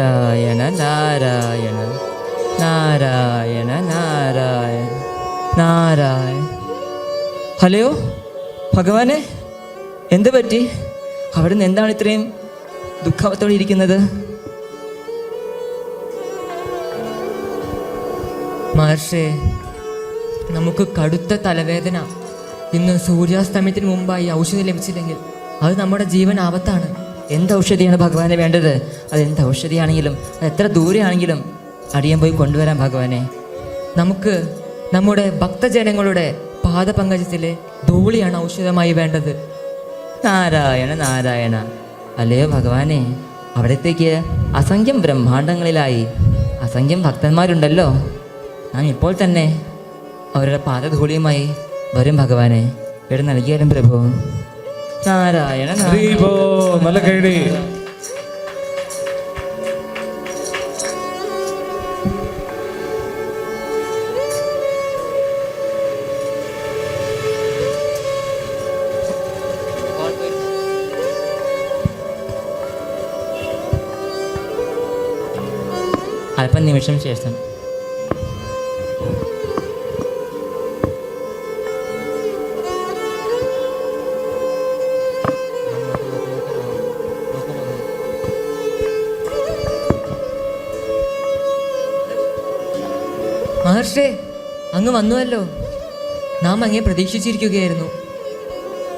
Narayana Narayana Narayana Narayana hello ഭഗവാനെ എന്ത് പറ്റി? അവിടെ എന്താണ് ഇത്രയും ദുഃഖത്തോടെ ഇരിക്കുന്നത്? മഹർഷേ നമുക്ക് കടുത്ത തലവേദന. ഇന്ന് സൂര്യാസ്തമയത്തിന് മുമ്പായി ഔഷധം ലഭിച്ചില്ലെങ്കിൽ അത് നമ്മുടെ ജീവൻ ആപത്താണ്. എന്ത് ഔഷധിയാണ് ഭഗവാനെ വേണ്ടത്? അത് എന്ത് ഔഷധിയാണെങ്കിലും അത് എത്ര ദൂരെയാണെങ്കിലും അടിയൻ പോയി കൊണ്ടുവരാൻ ഭഗവാനെ. നമുക്ക് നമ്മുടെ ഭക്തജനങ്ങളുടെ പാദപങ്കജത്തിലെ ധൂളിയാണ് ഔഷധമായി വേണ്ടത്. നാരായണ നാരായണ. അല്ലയോ ഭഗവാനെ? അവിടത്തേക്ക് അസംഖ്യം ബ്രഹ്മാണ്ടങ്ങളിലായി അസംഖ്യം ഭക്തന്മാരുണ്ടല്ലോ. നാം ഇപ്പോൾ തന്നെ അവരുടെ പാദധൂളിയുമായി വരും ഭഗവാനെ. ഇവിടെ നൽകിയാലും പ്രഭു. നാരായണ. ഹരിബോ നല്ല കൈടി അല്പനിമിഷം ശേഷം മഹർഷേ അങ്ങ് വന്നുവല്ലോ. നാം അങ്ങേ പ്രതീക്ഷിച്ചിരിക്കുകയായിരുന്നു.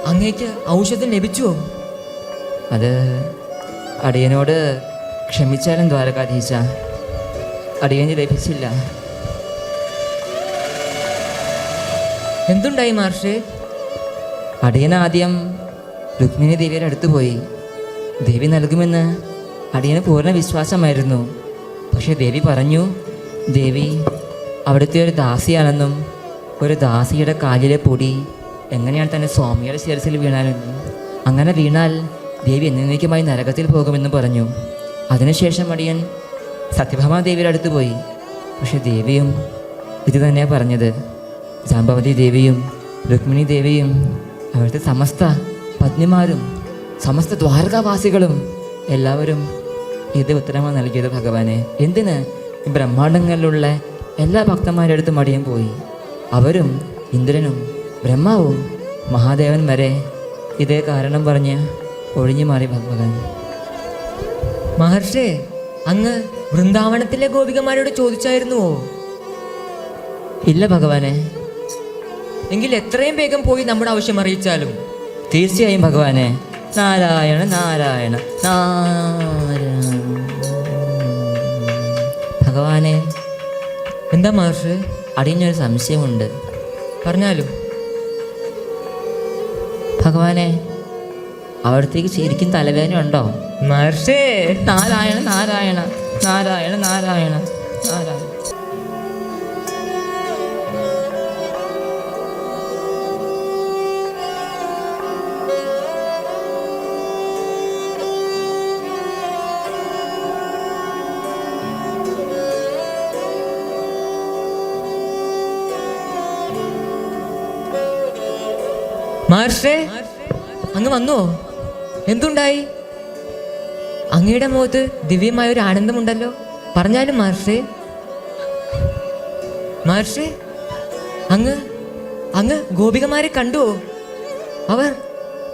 അങ്ങേക്ക് ഔഷധം ലഭിച്ചുവോ? അത് അടിയനോട് ക്ഷമിച്ചാലും ദ്വാരകാധീശ. അടിയന് ലഭിച്ചില്ല. എന്തുണ്ടായി മഹർഷേ? അടിയൻ ആദ്യം രുക്മിണി ദേവിയുടെ അടുത്ത് പോയി. ദേവി നൽകുമെന്ന് അടിയന് പൂർണ വിശ്വാസമായിരുന്നു. പക്ഷേ ദേവി പറഞ്ഞു ദേവി അവിടുത്തെ ഒരു ദാസിയാണെന്നും ഒരു ദാസിയുടെ കാലിലെ പൊടി എങ്ങനെയാണ് തന്നെ സ്വാമിയുടെ ശിരസിൽ വീണാലെന്നും അങ്ങനെ വീണാൽ ദേവി എന്നേക്കുമായി നരകത്തിൽ പോകുമെന്നും പറഞ്ഞു. അതിനുശേഷം അടിയൻ സത്യഭാമ ദേവിയുടെ അടുത്ത് പോയി. പക്ഷെ ദേവിയും ഇത് തന്നെയാണ് പറഞ്ഞത്. ജാമ്പവതി ദേവിയും രുക്മിണി ദേവിയും അവിടുത്തെ സമസ്ത പത്നിമാരും സമസ്ത ദ്വാരകാവാസികളും എല്ലാവരും ഇത് ഉത്തരമാണ് നൽകിയത് ഭഗവാനെ. എന്തിന്? ബ്രഹ്മാണ്ടങ്ങളിലുള്ള എല്ലാ ഭക്തന്മാരുടെ അടുത്തും അടിയൻ പോയി. അവരും ഇന്ദ്രനും ബ്രഹ്മാവും മഹാദേവൻ വരെ ഇതേ കാരണം പറഞ്ഞ് ഒഴിഞ്ഞു മാറി ഭഗവൻ. മഹർഷി അങ്ങ് വൃന്ദാവനത്തിലെ ഗോപികമാരോട് ചോദിച്ചായിരുന്നുവോ? ഇല്ല ഭഗവാനെ. എങ്കിൽ എത്രയും വേഗം പോയി നമ്മുടെ ആവശ്യം അറിയിച്ചാലും? തീർച്ചയായും ഭഗവാനെ. നാരായണ നാരായണ നാരായണ. ഭഗവാനെ എന്താ മാഷ്? അടിയനൊരു സംശയമുണ്ട്. പറഞ്ഞാലും? ഭഗവാനെ അവിടത്തേക്ക് ശരിക്കും തലവേദന ഉണ്ടോ? മഹർഷേ നാരായണ നാരായണ നാരായണ നാരായണ നാരായണ. മഹർഷേ അങ്ങ് വന്നോ? എന്തുണ്ടായി? അങ്ങയുടെ മുഖത്ത് ദിവ്യമായ ഒരു ആനന്ദമുണ്ടല്ലോ. പറഞ്ഞാലും മഹർഷേ. മഹർഷേ അങ്ങ് അങ്ങ് ഗോപികമാരെ കണ്ടുവോ? അവർ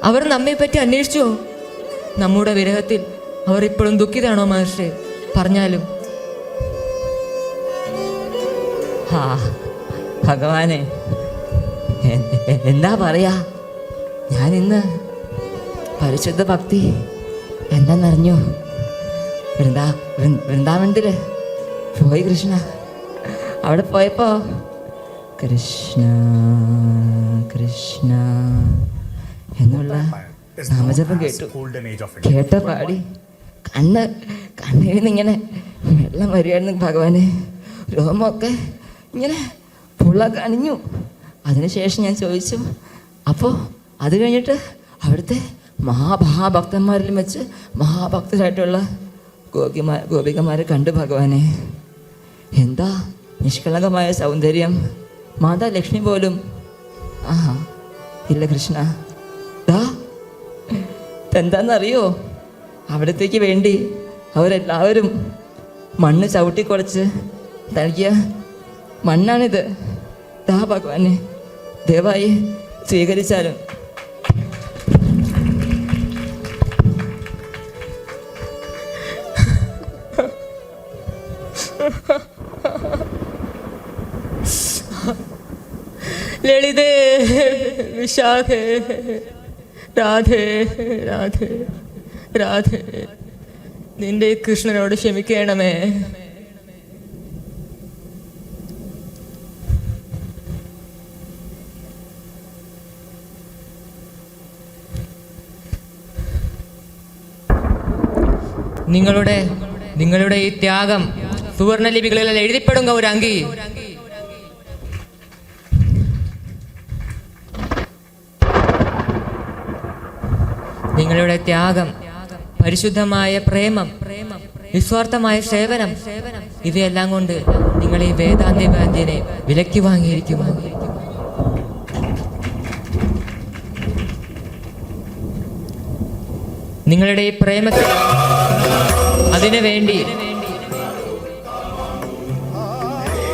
അവർ നമ്മെ പറ്റി അന്വേഷിച്ചോ? നമ്മുടെ വിരഹത്തിൽ അവർ ഇപ്പോഴും ദുഃഖിതാണോ മഹർഷി? പറഞ്ഞാലും. ഹാ ഭഗവാനെ. എന്താ പറയാ? ഞാൻ ഇന്ന് പരിശുദ്ധ ഭക്തി എന്താണെന്നറിഞ്ഞു വൃന്ദാ വൃന്ദാവനത്തിൽ പോയി കൃഷ്ണ. അവിടെ പോയപ്പോ കൃഷ്ണ കൃഷ്ണ എന്നുള്ള നാമജപം കേട്ടു. കേട്ട പാടി കണ്ണ് കണ്ണിൽ നിന്ന് ഇങ്ങനെ വെള്ളം വരികയായിരുന്നു ഭഗവാന്. രോമൊക്കെ ഇങ്ങനെ പുള്ള കണിഞ്ഞു. അതിനുശേഷം ഞാൻ ചോദിച്ചു അപ്പോൾ അത് കഴിഞ്ഞിട്ട് അവിടുത്തെ മഹാമഹാഭക്തന്മാരിൽ വെച്ച് മഹാഭക്തരായിട്ടുള്ള ഗോപിമാ ഗോപികമാരെ കണ്ടു ഭഗവാനെ. എന്താ നിഷ്കളങ്കമായ സൗന്ദര്യം? മാതാ ലക്ഷ്മി പോലും. ആഹാ ഇല്ല കൃഷ്ണ. ദാ എന്താണെന്നറിയോ അവിടത്തേക്ക് വേണ്ടി അവരെല്ലാവരും മണ്ണ് ചവിട്ടിക്കുറച്ച് നൽകിയ മണ്ണാണിത്. ദാ ഭഗവാനെ ദയവായി സ്വീകരിച്ചാലും. ലളിതേ വിശാഖേ രാധേ രാധേ രാധേ നിന്റെ കൃഷ്ണനോട് ക്ഷമിക്കണമേ. നിങ്ങളുടെ നിങ്ങളുടെ ഈ ത്യാഗം സുവർണ ലിപികളിൽ എഴുതിപ്പെടും ഒരു നിങ്ങളുടെ ത്യാഗം പരിശുദ്ധമായ പ്രേമം നിസ്വാർത്ഥമായ സേവനം ഇവയെല്ലാം കൊണ്ട് നിങ്ങൾ ഈ വേദാന്തി ബാന്ധ്യനെ വിലക്കി വാങ്ങിയിരിക്കുമോ? നിങ്ങളുടെ ഈ പ്രേമത്തെ അതിനു വേണ്ടി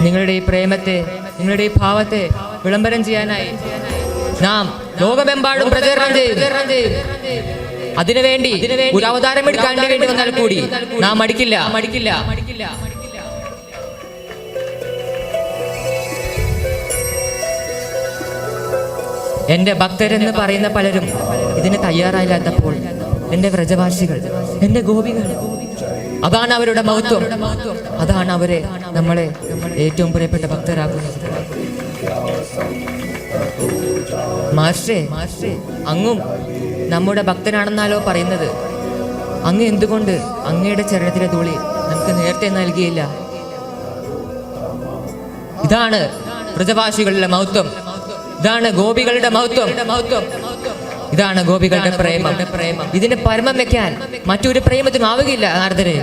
നിങ്ങളുടെ ഈ പ്രേമത്തെ നിങ്ങളുടെ ഈ ഭാവത്തെ വിളംബരം ചെയ്യാനായി നാം ലോകമെമ്പാടും പ്രചരണം ചെയ്യും. അതിനുവേണ്ടി ഒരു അവതാരം എടുക്കാൻ വേണ്ടി വന്നാൽ കൂടി നാം മടിക്കില്ല. മടിക്കില്ല. മടിക്കില്ല. എന്റെ ഭക്തരെന്ന് പറയുന്ന പലരും ഇതിന് തയ്യാറായില്ലാത്തപ്പോൾ എന്റെ വ്രജവാസികൾ എന്റെ ഗോപികൾ അതാണ് അവരുടെ മഹത്വം. അതാണ് അവരെ നമ്മളെ ഏറ്റവും പ്രിയപ്പെട്ട ഭക്തരാക്കുന്നത്. മാഷേ മാസ്റ്റേ അങ്ങും നമ്മുടെ ഭക്തനാണെന്നാലോ പറയുന്നത്. അങ്ങ് എന്തുകൊണ്ട് അങ്ങയുടെ ചരണത്തിലെ ധൂളി നമുക്ക് നേരത്തെ നൽകിയില്ല? ഇതാണ് വ്രജവാസികളുടെ മഹത്വം ഇതാണ് ഗോപികളുടെ മഹത്വം മഹത്വം ഇതാണ് ഗോപികളുടെ പ്രേമം. പ്രേമം ഇതിന് പരമം വെക്കാൻ മറ്റൊരു പ്രേമത്തിനും ആവുകയില്ല നാരദരെ